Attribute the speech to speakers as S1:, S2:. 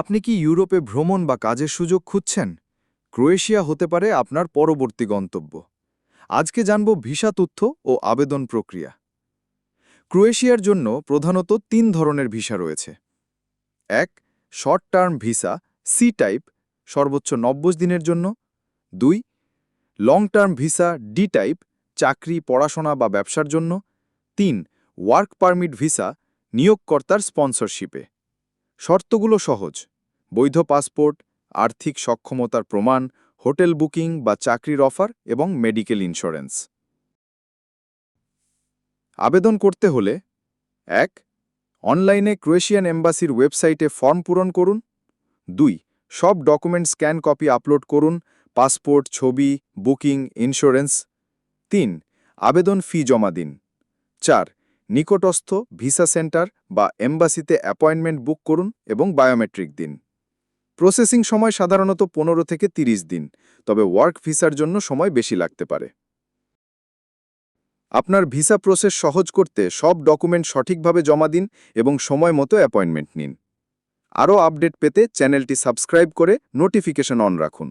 S1: আপনি কি ইউরোপে ভ্রমণ বা কাজের সুযোগ খুঁজছেন? ক্রোয়েশিয়া হতে পারে আপনার পরবর্তী গন্তব্য। আজকে জানব ভিসা তথ্য ও আবেদন প্রক্রিয়া। ক্রোয়েশিয়ার জন্য প্রধানত তিন ধরনের ভিসা রয়েছে। এক short term visa C type সর্বোচ্চ নব্বই দিনের জন্য। দুই long term visa D type চাকরি, পড়াশোনা বা ব্যবসার জন্য। তিন ওয়ার্ক পারমিট ভিসা, নিয়োগকর্তার স্পন্সরশিপে শর্তগুলো সহজ। বৈধ পাসপোর্ট, আর্থিক সক্ষমতার প্রমাণ, হোটেল বুকিং বা চাকরির অফার এবং মেডিকেল ইন্স্যুরেন্স। আবেদন করতে হলে, এক, অনলাইনে ক্রোয়েশিয়ান এম্বাসির ওয়েবসাইটে ফর্ম পূরণ করুন। দুই, সব ডকুমেন্ট স্ক্যান কপি আপলোড করুন, পাসপোর্ট, ছবি, বুকিং, ইন্স্যুরেন্স। তিন, আবেদন ফি জমা দিন। চার নিকটস্থ ভিসা সেন্টার বা এম্বাসিতে অ্যাপয়েন্টমেন্ট বুক করুন এবং বায়োমেট্রিক দিন। প্রসেসিং সময় সাধারণত পনেরো থেকে ৩০ দিন, তবে ওয়ার্ক ভিসার জন্য সময় বেশি লাগতে পারে। আপনার ভিসা প্রসেস সহজ করতে সব ডকুমেন্ট সঠিকভাবে জমা দিন এবং সময় মতো অ্যাপয়েন্টমেন্ট নিন। আরও আপডেট পেতে চ্যানেলটি সাবস্ক্রাইব করে নোটিফিকেশন অন রাখুন।